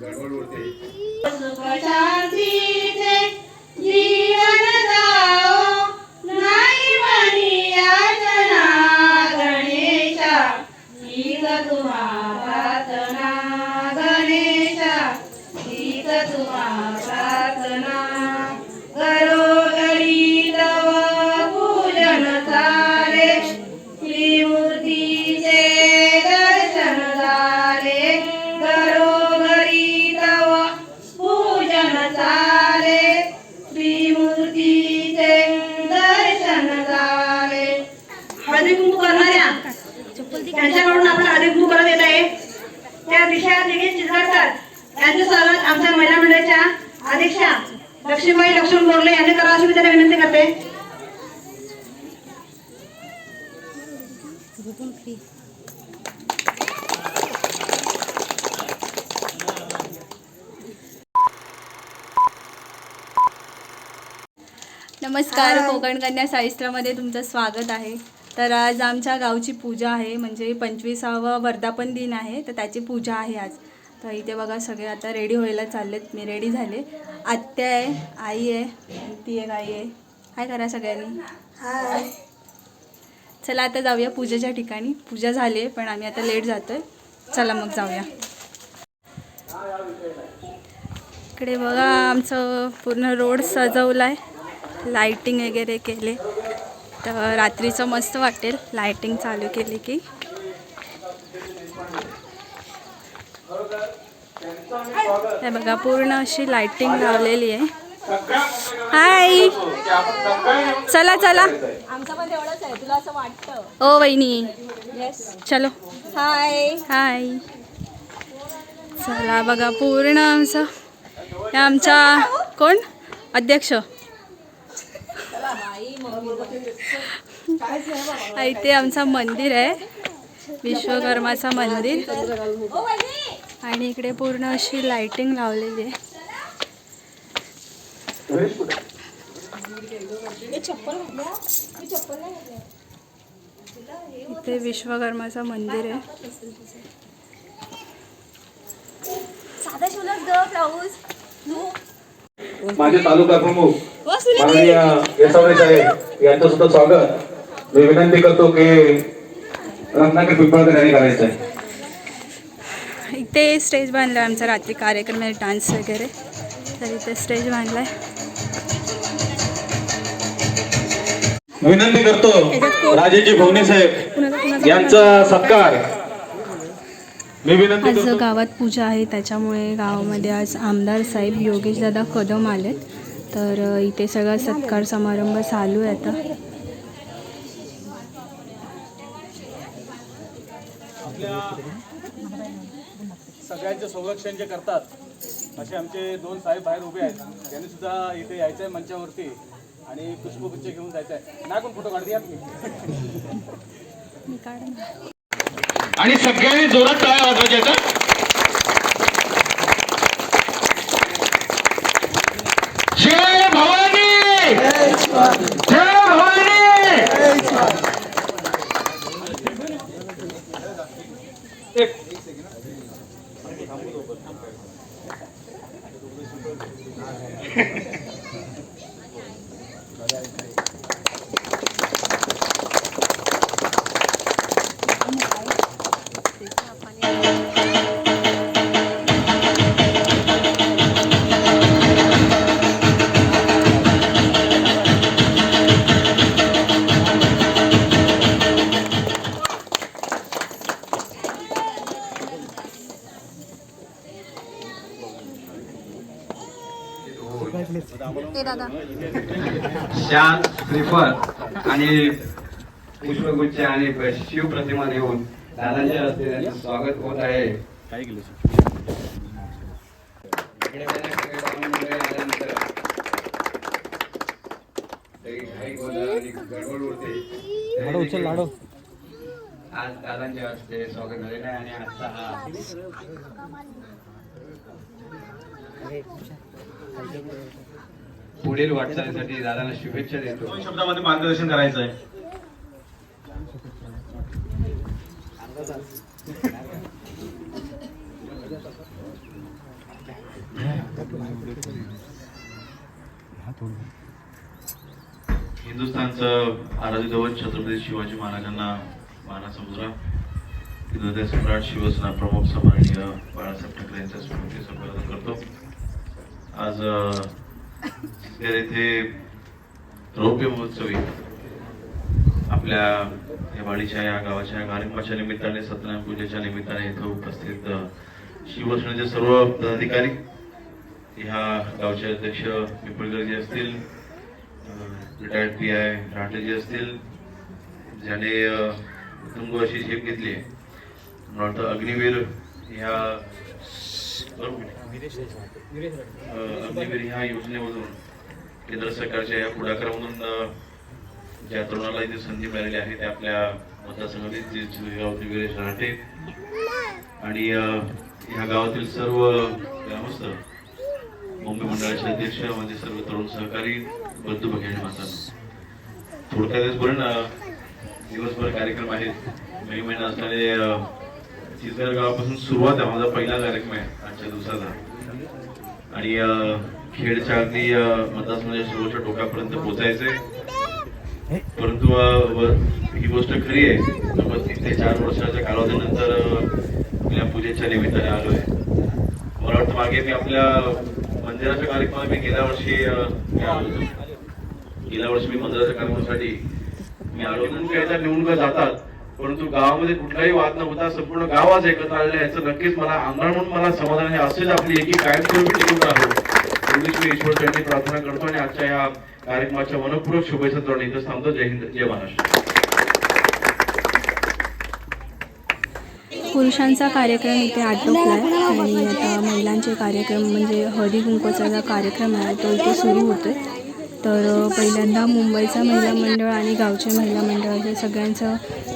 गडबड उडते नमस्कार कोकण कन्या साहित्यामध्ये तुमचं स्वागत आहे. तर आज आमच्या गावची पूजा आहे म्हणजे पंचवीसावा वर्धापन दिन आहे तर त्याची पूजा आहे आज. तर इथे बघा सगळे आता रेडी व्हायला चाललेत मी रेडी झाले. आत्या आहे आई आहे ती एक आई आहे. काय करा सगळ्यांनी. चला आता जाऊया पूजेच्या ठिकाणी. पूजा झाली आहे पण आम्ही आता लेट जातोय. चला मग जाऊया. इकडे बघा आमचं पूर्ण रोड सजवला आहे लाइटिंग वगैरे केले. तर रात्रीचं मस्त वाटेल. लाइटिंग चालू केली की. हे बघा पूर्ण अशी लाइटिंग लावलेली आहे. हाय चला चला. आमचा पण तेवढाच आहे तुला असं वाटतं ओ वहिनी. चलो. हाय हाय चला बघा पूर्ण आमचं आमच्या कोण? अध्यक्ष. इथे आमचं मंदिर आहे. विश्वकर्माचं मंदिर. आणि इकडे पूर्ण अशी लाइटिंग लावलेली आहे. इथे विश्वकर्माचं मंदिर आहे. माझे तालुका प्रमुख माननीय यशवणे साहेब यांचं सुद्धा स्वागत. मी विनंती करतो की रत्नागिरी पिंपळकर यांनी करायचं आहे इथे स्टेज बांधला आहे आमचा रात्री कार्यक्रम आहे डान्स वगैरे. तर इथे स्टेज बांधला आहे विनंती करतो राजेजी भवने साहेब यांचा सत्कार. आज करतो. गावात पूजा आहे त्याच्यामुळे गावामध्ये आज आमदार साहेब योगेश दादा कदम आलेत. तर इथे सगळा सत्कार समारंभ चालू आहे आता. सगळ्यांचे संरक्षण जे करतात असे आमचे दोन साहेब बाहेर उभे आहेत. त्यांनी सुद्धा इथे यायचं आहे मंचावरती आणि पुष्पगुच्छ घेऊन जायचं आहे नाही कोण फोटो काढते मी काढ आणि सगळ्यांनी जोरात टाळ्या वाजवायच्या शिवाय भावानी! शांत श्रीफळ आणि पुष्पगुच्छ आणि शिवप्रतिमा देऊन दादांच्या हस्ते त्यांचं स्वागत होत आहे. आज दादांच्या हस्ते स्वागत झालेलं आहे आणि आजचा हा पुढील वाटचालीसाठी दादांना शुभेच्छा देतो. शब्दामध्ये मार्गदर्शन करायचं आहे. हिंदुस्थानचं आराध्य गवत छत्रपती शिवाजी महाराजांना मानाचा समुद्रा हृदय सम्राट शिवसेना प्रमुख सन्माननीय बाळासाहेब ठाकरे यांच्या स्मृती संपादन करतो. आज अं, सिन्नर रौप्य महोत्सवी आपल्या या या गावाच्या या कार्यक्रमाच्या निमित्ताने सत्यनारायण पूजेच्या निमित्ताने इथं उपस्थित शिवसेनेचे सर्व पदाधिकारी ह्या गावचे अध्यक्ष पिंपळकरजी असतील रिटायर्ड पी आय राठेजी असतील ज्याने अ, अशी झेप घेतली आहे मला वाटतं अग्निवीर ह्या बरोबर. अग्निवीर ह्या योजनेमधून केंद्र सरकारच्या या पुढाकारामधून ज्या तरुणाला इथे संधी मिळालेली आहे ते आपल्या मतदारसंघातील जे- जे गावातील वीरेश आणि ह्या गावातील सर्व ग्रामस्थ मुंबई मंडळाचे अध्यक्ष म्हणजे सर्व तरुण सहकारी बंधू भगिनी मातांनो थोडक्यातच दिवस अं, दिवसभर कार्यक्रम आहेत मे महिना असल्याने अं, गावापासून सुरुवात आहे. माझा पहिला कार्यक्रम आहे आजच्या दिवसाचा. आणि अं, खेडच्या अगदी मतदारसंघाच्या सर्वोच्च टोकापर्यंत पोहोचायचंय परंतु ही गोष्ट खरी आहे. तीन ते चार वर्षाच्या कालावधीनंतर आपल्या पूजेच्या निमित्ताने आलोय. मला वाटतं मागे मी आपल्या मंदिराच्या कार्यक्रमात मी गेल्या वर्षी आलो गेल्या वर्षी मी मंदिराच्या कार्यक्रमासाठी मी आलो म्हणून काही निवडणुका जातात. परंतु गावामध्ये कुठलाही वाद न होता संपूर्ण गाव आज एकत्र आलेलं याचं नक्कीच मला आमदार म्हणून मला समाधान आहे. असेच आपली एकी कायमस्वरूपी टिकून राहो. एवढीच मी ईश्वर त्यांनी प्रार्थना करतो आणि आजच्या या कार्यक्रमाच्या मनपूर्वक शुभेच्छा देऊन इथं थांबतो. जय हिंद जय महाराष्ट्र. पुरुषांचा कार्यक्रम इथे आटोपला आहे आणि आता महिलांचे कार्यक्रम म्हणजे हळदी कुंकवाचा जो कार्यक्रम आहे तो इथे सुरू होतो आहे तर पहिल्यांदा मुंबईचा महिला मंडळ आणि गावचे महिला मंडळाच्या सगळ्यांचा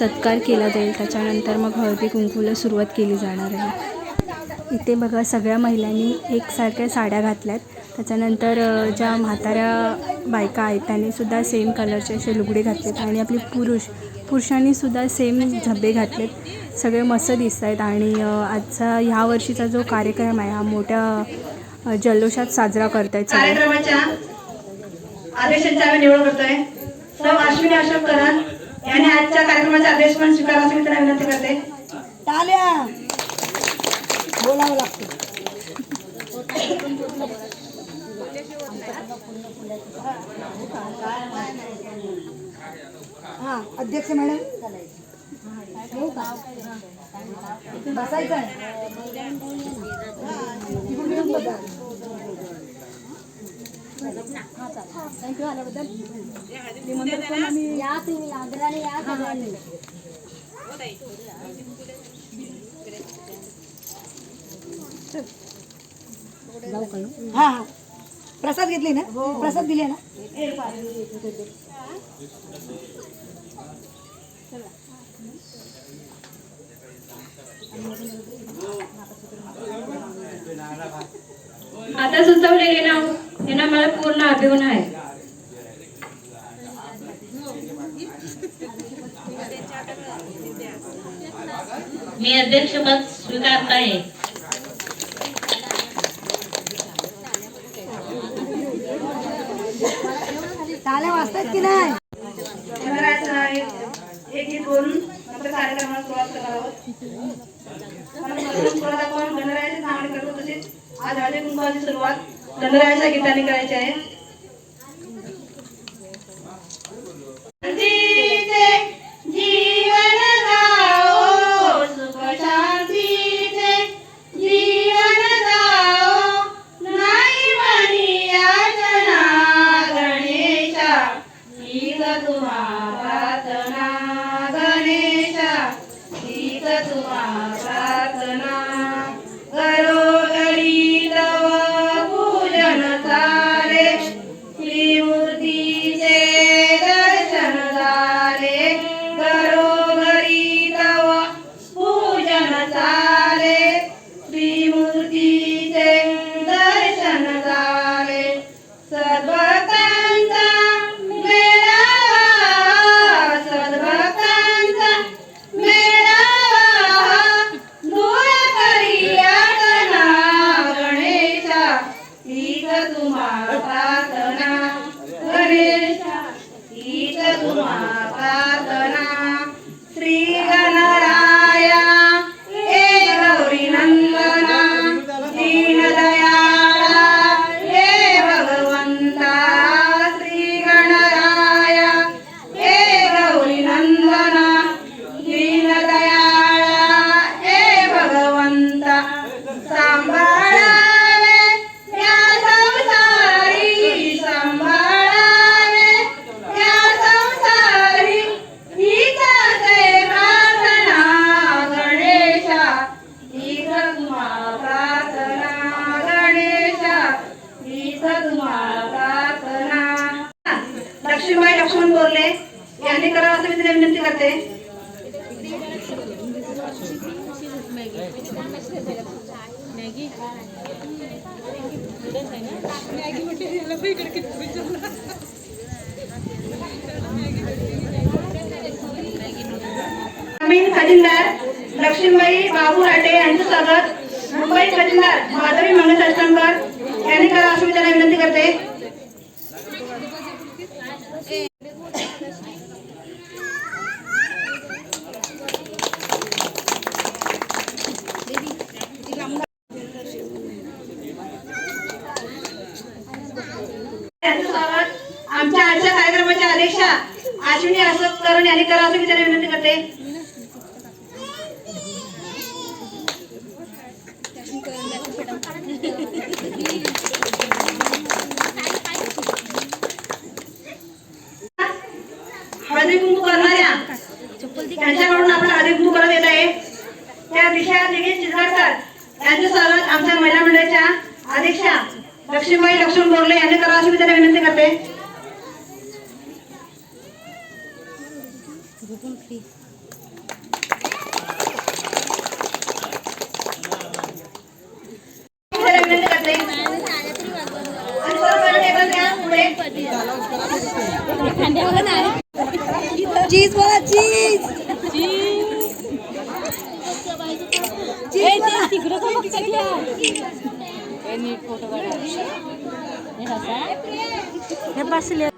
सत्कार केला जाईल. त्याच्यानंतर मग हळदी कुंकूला सुरुवात केली जाणार आहे. इथे बघा सगळ्या महिलांनी एकसारख्या साड्या घातल्यात. त्याच्यानंतर ज्या म्हाताऱ्या बायका आहेत त्यांनीसुद्धा सेम कलरचे असे लुगडे घातलेत आणि आपले पुरुष पुरुषांनीसुद्धा सेम झब्बे घातलेत. सगळे मस्त दिसत आहेत आणि आजचा ह्या वर्षीचा जो कार्यक्रम आहे हा मोठ्या जल्लोषात साजरा करत आहेत कार्यक्रमाच्या अध्यक्षांची आम्ही निवड करतोय. अश्विनी अशोक करण यांनी आजच्या कार्यक्रमाचे अध्यक्ष पण स्वीकारण्याची मी त्यांना विनंती करते. टाल्या बोलावं लागतं. हा अध्यक्ष मॅडम. हो बसायचं आहे. थँक्यू आल्याबद्दल निमंत्रण पण आम्ही या तुम्ही या सगळ्यांनी हा हा प्रसाद घेतली ना? प्रसाद दिले ना? आता सुचवलेले नाव. यांना मला पूर्ण अभिमान आहे. मी अध्यक्षपद स्वीकारत आहे. टाल्या वाजतात की नाही गणरायाचं नाव एक एक गीत बोलून नंतर कार्यक्रमाला सुरुवात करणार आहोत मला सुरुवात आपण गणरायाची सांगणी करतो तसेच आज हळदी कुंकवाची सुरुवात गणरायाच्या गीताने करायची आहे? Bentar. खजिनदार लक्ष्मीबाई बाबू राटे यांचं स्वागत. मुंबई खजिनदार माधवी मंगल आश्रमकर यांनी करा असं मी त्यांना विनंती करते. आमच्या आजच्या कार्यक्रमाच्या अध्यक्षा अश्विनी अशोक करून यांनी करा असं मी त्यांना विनंती करते. त्यांच्याकडून आपण अधिक कुंकू करत येत आहे. त्या दिशा दिगेश चित्रकर यांचं स्वागत आमच्या महिला मंडळाच्या अध्यक्षा लक्ष्मीबाई लक्ष्मण बोरले यांनी करावं अशी मी त्यांना विनंती करते. चीज बोला चीज. तिकडं का बघता त्या? हे बसले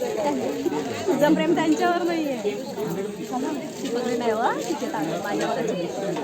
तुझं प्रेम त्यांच्यावर नाहीये नाही हो, तिथे टाक,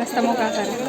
रस्ता मोकळा करा